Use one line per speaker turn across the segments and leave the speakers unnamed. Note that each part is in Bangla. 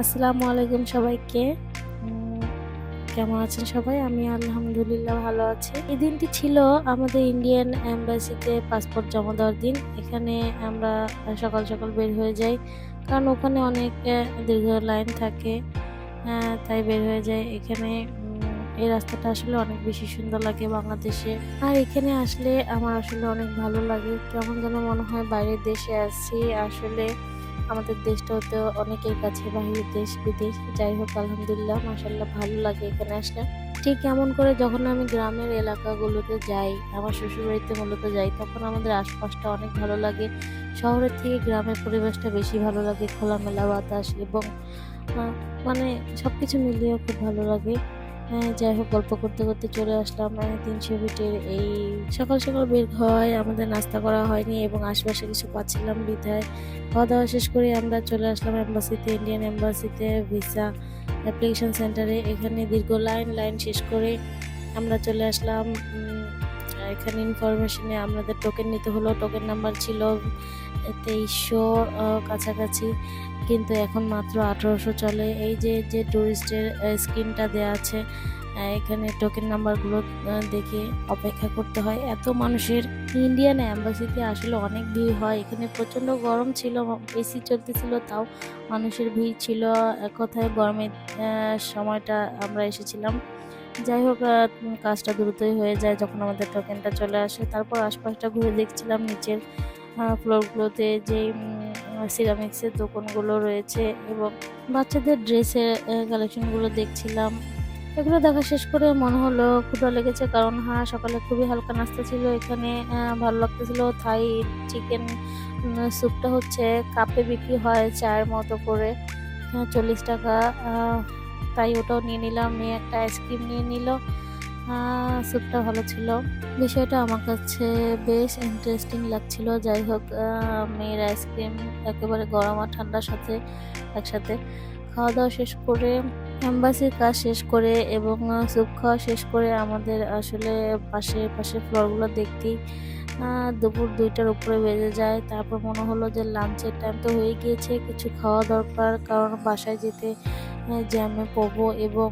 আসসালামু আলাইকুম সবাইকে। কেমন আছেন সবাই? আমি আলহামদুলিল্লাহ ভালো আছি। এই দিনটি ছিল আমাদের ইন্ডিয়ান এম্বাসিতে পাসপোর্ট জমা দেওয়ার দিন। এখানে আমরা সকাল সকাল বের হয়ে যাই। কারণ ওখানে অনেক দীর্ঘ লাইন থাকে। তাই বের হয়ে যায় এখানে এই রাস্তাটা আসলে অনেক বেশি সুন্দর লাগে বাংলাদেশে। আর এখানে আসলে আমার আসলে অনেক ভালো লাগে। কেমন যেন মনে হয় বাইরের দেশে আসছি আসলে আমাদের দেশটাও তো অনেকের কাছে বাহিরের দেশ, বিদেশ। যাই হোক, আলহামদুলিল্লাহ মাসাল্লাহ ভালো লাগে এখানে আসলে। ঠিক এমন করে যখন আমি গ্রামের এলাকাগুলোতে যাই, আমার শ্বশুরবাড়িতে মূলত যাই, তখন আমাদের আশপাশটা অনেক ভালো লাগে। শহরের থেকে গ্রামের পরিবেশটা বেশি ভালো লাগে, খোলামেলা বাতাস এবং মানে সব কিছু মিলিয়েও খুব ভালো লাগে। আহ, যাই হোক গল্প করতে করতে চলে আসলাম। তিনশো ফিটের এই সকাল সকাল বের হয় আমাদের নাস্তা করা হয়নি এবং আশেপাশে কিছু পাচ্ছিলাম বিধায়। খাওয়া দাওয়া শেষ করে আমরা চলে আসলাম এম্বাসিতে ইন্ডিয়ান অ্যাম্বাসিতে ভিসা অ্যাপ্লিকেশন সেন্টারে। এখানে দীর্ঘ লাইন লাইন শেষ করে আমরা চলে আসলাম এখানে ইনফরমেশনে আমাদের টোকেন নিতে হলো। টোকেন নাম্বার ছিল তেইশশো কাছাকাছি। কিন্তু এখন মাত্র আঠারোশো চলে। এই যে যে ট্যুরিস্টের স্ক্রিনটা দেওয়া আছে এখানে টোকেন নাম্বারগুলো দেখে অপেক্ষা করতে হয়। এত মানুষের ইন্ডিয়ান অ্যাম্বাসিতে আসলে অনেক ভিড় হয়। এখানে প্রচণ্ড গরম ছিল, এসি চলতেছিল, তাও মানুষের ভিড় ছিল। এক কথায় গরমের সময়টা আমরা এসেছিলাম। যাই হোক কাজটা দ্রুতই হয়ে যায় যখন আমাদের টোকেনটা চলে আসে। তারপর আশপাশটা ঘুরে দেখছিলাম, নিচের ফ্লোরগুলোতে যে সিরামিক্সের দোকানগুলো রয়েছে এবং বাচ্চাদের ড্রেসের কালেকশনগুলো দেখছিলাম। এগুলো দেখা শেষ করে মনে হলো ক্ষুধা লেগেছে কারণ হ্যাঁ সকালে খুবই হালকা নাস্তা ছিল এখানে ভালো লাগতেছিল। থাই চিকেন স্যুপটা হচ্ছে কাপে বিক্রি হয় চায়ের মতো করে চল্লিশ টাকা তাই ওটাও নিয়ে নিলাম। নিয়ে একটা আইসক্রিম নিয়ে নিল। স্যুপটা ভালো ছিল। বিষয়টা আমার কাছে বেশ ইন্টারেস্টিং লাগছিল। যাই হোক মেয়ের আইসক্রিম একেবারে গরম আর ঠান্ডার সাথে একসাথে খাওয়া দাওয়া শেষ করে অ্যাম্বাসির কাজ শেষ করে এবং স্যুপ খাওয়া শেষ করে আমাদের আসলে পাশে পাশে ফ্লোরগুলো দেখতেই দুপুর দুইটার উপরে বেজে যায়। তারপর মনে হলো যে লাঞ্চের টাইম তো হয়ে গিয়েছে। কিছু খাওয়া দরকার, কারণ বাসায় যেতে জ্যামে পড়ব এবং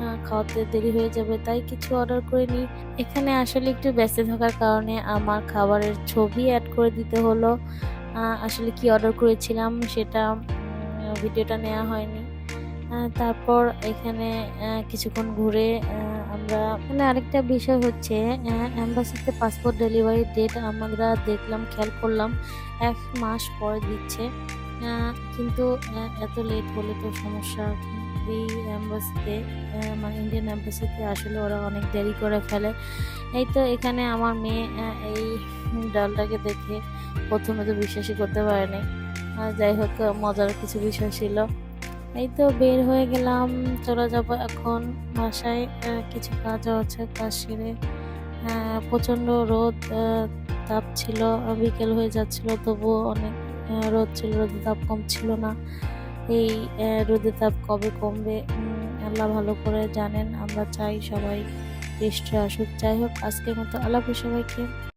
উম, খাওয়াতে দেরি হয়ে যাবে তাই কিছু অর্ডার করে নিই এখানে আসলে একটু ব্যস্ত থাকার কারণে আমার খাবারের ছবি অ্যাড করে দিতে হলো। আসলে কি অর্ডার করেছিলাম সেটা ভিডিওটা নেওয়া হয়নি। তারপর এখানে কিছুক্ষণ ঘুরে আমরা মানে আরেকটা বিষয় হচ্ছে অ্যাম্বাসিতে পাসপোর্ট ডেলিভারি ডেট আমরা দেখলাম খেয়াল করলাম এক মাস পরে দিচ্ছে। কিন্তু এত লেট হলে তো সমস্যা। এই অ্যাম্বাসিতে মানে ইন্ডিয়ান অ্যাম্বাসিতে আসলে ওরা অনেক দেরি করে ফেলে। এই তো এখানে আমার মেয়ে এই ডালটাকে দেখে প্রথমে তো বিশ্বাসই করতে পারেনি। যাই হোক, মজার কিছু বিষয় ছিল। এই তো বের হয়ে গেলাম, চলে যাব এখন বাসায়। কিছু কাজও আছে, কাজ সেরে প্রচণ্ড রোদ তাপ ছিল, বিকেল হয়ে যাচ্ছিল, তবুও অনেক রোদ ছিল, রোদের তাপ কম ছিল না। এই রোদের তাপ কবে কমবে? আল্লাহ ভালো করে জানেন, আমরা চাই সবাই বৃষ্টি আসুক। যাই হোক, আজকের মতো আল্লাহ সবাইকে।